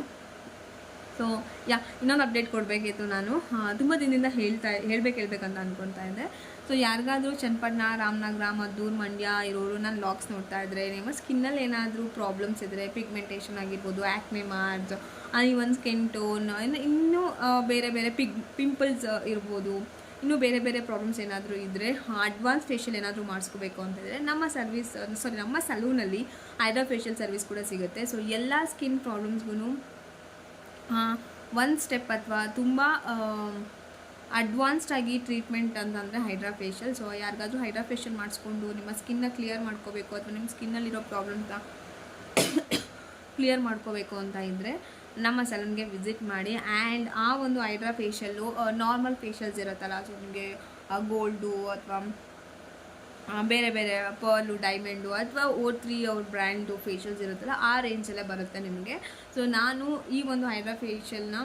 ಸೊ ಯಾ, ಇನ್ನೊಂದು ಅಪ್ಡೇಟ್ ಕೊಡಬೇಕಿತ್ತು ನಾನು. ತುಂಬ ದಿನದಿಂದ ಹೇಳ್ತಾ, ಹೇಳ್ಬೇಕು, ಹೇಳ್ಬೇಕಂತ ಅಂದ್ಕೊತಾ ಇದ್ದೆ. ಸೊ ಯಾರಿಗಾದರೂ ಚನ್ನಪಟ್ಟಣ ರಾಮನಗರ, ಮದ್ದೂರು, ಮಂಡ್ಯ ಇರೋರು ನಾನು ಲಾಕ್ಸ್ ನೋಡ್ತಾ ಇದ್ದರೆ ನಿಮ್ಮ ಸ್ಕಿನ್ನಲ್ಲಿ ಏನಾದರೂ ಪ್ರಾಬ್ಲಮ್ಸ್ ಇದ್ದರೆ ಪಿಗ್ಮೆಂಟೇಷನ್ ಆಗಿರ್ಬೋದು acne marks even skin tone ಇನ್ನೂ ಬೇರೆ ಬೇರೆ ಪಿಗ್ ಪಿಂಪಲ್ಸ್ ಇರ್ಬೋದು. ಇನ್ನೂ ಬೇರೆ ಬೇರೆ ಪ್ರಾಬ್ಲಮ್ಸ್ ಏನಾದರೂ ಇದ್ದರೆ ಅಡ್ವಾನ್ಸ್ ಫೇಶಿಯಲ್ ಏನಾದರೂ ಮಾಡಿಸ್ಕೋಬೇಕು ಅಂತಂದರೆ ನಮ್ಮ ಸರ್ವಿಸ್ ಸಾರಿ ನಮ್ಮ ಸಲೂನಲ್ಲಿ ಹೈಡ್ರಾ ಫೇಶಿಯಲ್ ಸರ್ವಿಸ್ ಕೂಡ ಸಿಗುತ್ತೆ. ಸೊ ಎಲ್ಲ ಸ್ಕಿನ್ ಪ್ರಾಬ್ಲಮ್ಸ್ಗೂ ಒಂದು ಸ್ಟೆಪ್ ಅಥವಾ ತುಂಬ ಅಡ್ವಾನ್ಸ್ಡ್ ಆಗಿ ಟ್ರೀಟ್ಮೆಂಟ್ ಅಂತಂದರೆ ಹೈಡ್ರಾ ಫೇಶಿಯಲ್ ಸೊ ಯಾರಿಗಾದ್ರೂ ಹೈಡ್ರಾ ಫೇಶಿಯಲ್ ಮಾಡಿಸ್ಕೊಂಡು ನಿಮ್ಮ ಸ್ಕಿನ್ನ ಕ್ಲಿಯರ್ ಮಾಡ್ಕೋಬೇಕು ಅಥವಾ ನಿಮ್ಮ ಸ್ಕಿನ್ನಲ್ಲಿರೋ ಪ್ರಾಬ್ಲಮ್ಸ್ನ ಕ್ಲಿಯರ್ ಮಾಡ್ಕೋಬೇಕು ಅಂತ ಇದ್ದರೆ ನಮ್ಮ ಸಲೂನ್ಗೆ ವಿಸಿಟ್ ಮಾಡಿ ಆ್ಯಂಡ್ ಆ ಒಂದು ಐಡ್ರಾ ಫೇಶಿಯಲ್ಲು ನಾರ್ಮಲ್ ಫೇಶಿಯಲ್ಸ್ ಇರುತ್ತಲ್ಲ ಸೊ ನಿಮಗೆ ಗೋಲ್ಡು ಅಥವಾ ಬೇರೆ ಬೇರೆ ಪರ್ಲು ಡೈಮಂಡು ಅಥವಾ ಓ ತ್ರೀ ಅವ್ರ ಬ್ರ್ಯಾಂಡು ಫೇಶಿಯಲ್ಸ್ ಇರುತ್ತಲ್ಲ, ಆ ರೇಂಜಲ್ಲೇ ಬರುತ್ತೆ ನಿಮಗೆ. ಸೊ ನಾನು ಈ ಒಂದು ಹೈಡ್ರಾ ಫೇಶಿಯಲ್ನ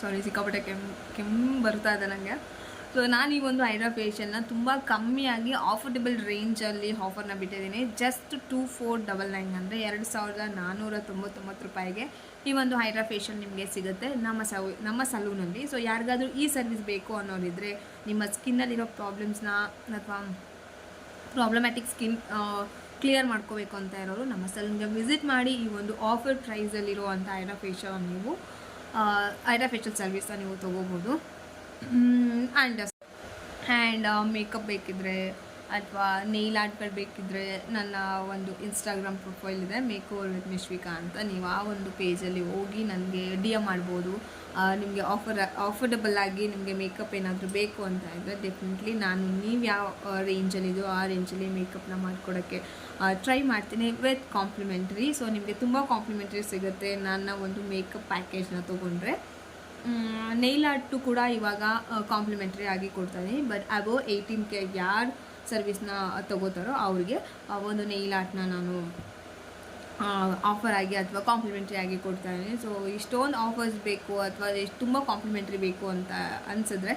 ಸಾರಿ ಸಿಕ್ಕಾಪಟ್ಟೆ ಕೆಮ್ಮು ಕೆಮ್ಮು ಬರ್ತಾ ಇದೆ ನನಗೆ ಸೊ ನಾನು ಈ ಒಂದು ಹೈಡ್ರಾ ಫೇಶಿಯಲ್ನ ತುಂಬ ಕಮ್ಮಿಯಾಗಿ ಆಫರ್ಡೇಬಲ್ ರೇಂಜಲ್ಲಿ ಆಫರ್ನ ಬಿಟ್ಟಿದ್ದೀನಿ. Just two four double nine ಅಂದರೆ ಎರಡು ಸಾವಿರದ ನಾನ್ನೂರ ತೊಂಬತ್ತೊಂಬತ್ತು ರೂಪಾಯಿಗೆ ಈ ಒಂದು ಹೈಡ್ರಾ ಫೇಶಿಯಲ್ ನಿಮಗೆ ಸಿಗುತ್ತೆ ನಮ್ಮ ಸೌ, ನಮ್ಮ ಸಲೂನಲ್ಲಿ. ಸೊ ಯಾರಿಗಾದರೂ ಈ ಸರ್ವಿಸ್ ಬೇಕು ಅನ್ನೋರಿದ್ದರೆ ನಿಮ್ಮ ಸ್ಕಿನ್ನಲ್ಲಿರೋ ಪ್ರಾಬ್ಲಮ್ಸ್ನ ಅಥವಾ ಪ್ರಾಬ್ಲಮ್ಯಾಟಿಕ್ ಸ್ಕಿನ್ ಕ್ಲಿಯರ್ ಮಾಡ್ಕೋಬೇಕು ಅಂತ ಇರೋರು ನಮ್ಮ ಸಲೂನ್ಗೆ ವಿಸಿಟ್ ಮಾಡಿ ಈ ಒಂದು ಆಫರ್ ಪ್ರೈಸಲ್ಲಿರುವಂಥ ಐರಾ ಫೇಶಿಯಲ್ ನೀವು ಐರಾ ಫೇಶಿಯಲ್ ಸರ್ವಿಸ್ನ ನೀವು ತೊಗೋಬೋದು. ಆ್ಯಂಡ್ ಆ್ಯಂಡ್ ಮೇಕಪ್ ಬೇಕಿದ್ರೆ ಅಥವಾ ನೇಲ್ ಆರ್ಟ್ಗಳು ಬೇಕಿದ್ರೆ ನನ್ನ ಒಂದು ಇನ್ಸ್ಟಾಗ್ರಾಮ್ ಪ್ರೊಫೈಲ್ ಇದೆ. ಮೇಕ್ ಓವರ್ ವಿತ್ ಮಿಶ್ವಿಕಾ ಅಂತ. ನೀವು ಆ ಒಂದು ಪೇಜಲ್ಲಿ ಹೋಗಿ ನನಗೆ ಡಿ ಎಂ ಮಾಡ್ಬೋದು. ನಿಮಗೆ ಆಫರ್ ಆಫರ್ಡಬಲ್ ಆಗಿ ನಿಮಗೆ ಮೇಕಪ್ ಏನಾದರೂ ಬೇಕು ಅಂತ ಇದ್ದರೆ ಡೆಫಿನೆಟ್ಲಿ ನಾನು ನೀವು ಯಾವ ರೇಂಜಲ್ಲಿದೆಯೋ ಆ ರೇಂಜಲ್ಲಿ ಮೇಕಪ್ನ ಮಾಡಿಕೊಡೋಕ್ಕೆ ಟ್ರೈ ಮಾಡ್ತೀನಿ ವಿತ್ ಕಾಂಪ್ಲಿಮೆಂಟ್ರಿ ಸೊ ನಿಮಗೆ ತುಂಬ ಕಾಂಪ್ಲಿಮೆಂಟ್ರಿ ಸಿಗುತ್ತೆ ನನ್ನ ಒಂದು ಮೇಕಪ್ ಪ್ಯಾಕೇಜ್ನ ತೊಗೊಂಡ್ರೆ. ನೈಲ್ ಆರ್ಟು ಕೂಡ ಇವಾಗ ಕಾಂಪ್ಲಿಮೆಂಟ್ರಿ ಆಗಿ ಕೊಡ್ತಾನೆ ಬಟ್ ಅಬೋ ಏಯ್ಟೀನ್ ಕೆ ಯಾರು ಸರ್ವಿಸ್ನ ತಗೋತಾರೋ ಅವ್ರಿಗೆ ಒಂದು ನೈಲ್ ಆರ್ಟ್ನ ನಾನು ಆಫರ್ ಆಗಿ ಅಥವಾ ಕಾಂಪ್ಲಿಮೆಂಟ್ರಿ ಆಗಿ ಕೊಡ್ತಾ ಇದ್ದೀನಿ. ಸೊ ಇಷ್ಟೊಂದು ಆಫರ್ಸ್ ಬೇಕು ಅಥವಾ ಎಷ್ಟು ತುಂಬ ಕಾಂಪ್ಲಿಮೆಂಟ್ರಿ ಬೇಕು ಅಂತ ಅನಿಸಿದ್ರೆ,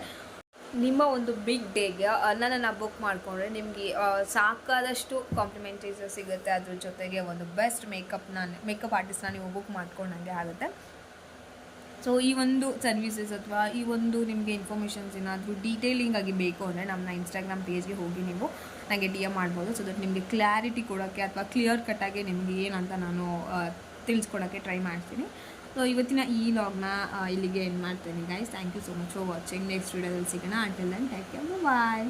ನಿಮ್ಮ ಒಂದು ಬಿಗ್ ಡೇಗೆ ನನ್ನನ್ನು ಬುಕ್ ಮಾಡಿಕೊಂಡ್ರೆ ನಿಮಗೆ ಸಾಕಾದಷ್ಟು ಕಾಂಪ್ಲಿಮೆಂಟ್ರೀಸ್ ಸಿಗುತ್ತೆ ಅದ್ರ ಜೊತೆಗೆ ಒಂದು ಬೆಸ್ಟ್ ಮೇಕಪ್ನ ಮೇಕಪ್ ಆರ್ಟಿಸ್ಟ್ನ ನೀವು ಬುಕ್ ಮಾಡ್ಕೊಂಡಂಗೆ ಆಗುತ್ತೆ. ಸೊ ಈ ಒಂದು ಸರ್ವಿಸಸ್ ಅಥವಾ ಈ ಒಂದು ನಿಮಗೆ ಇನ್ಫಾರ್ಮೇಷನ್ಸ್ ಏನಾದರೂ ಡೀಟೇಲಿಂಗ್ ಆಗಿ ಬೇಕು ಅಂದರೆ ನಮ್ಮ ಇನ್ಸ್ಟಾಗ್ರಾಮ್ ಪೇಜ್ಗೆ ಹೋಗಿ ನೀವು ನನಗೆ ಡಿ ಎಂ ಮಾಡ್ಬೋದು ಸೊ ದಟ್ ನಿಮಗೆ ಕ್ಲಾರಿಟಿ ಕೊಡೋಕ್ಕೆ ಅಥವಾ ಕ್ಲಿಯರ್ ಕಟ್ಟಾಗಿ ನಿಮಗೆ ಏನಂತ ನಾನು ತಿಳಿಸ್ಕೊಡೋಕ್ಕೆ ಟ್ರೈ ಮಾಡ್ತೀನಿ. ಸೊ ಇವತ್ತಿನ ಈ ಲಾಗ್ನ ಇಲ್ಲಿಗೆ ಎಂಡ್ ಮಾಡ್ತೀನಿ guys thank you so much for watching next ವೀಡಿಯೋದಲ್ಲಿ ಸಿಗೋಣ. Until then take care bye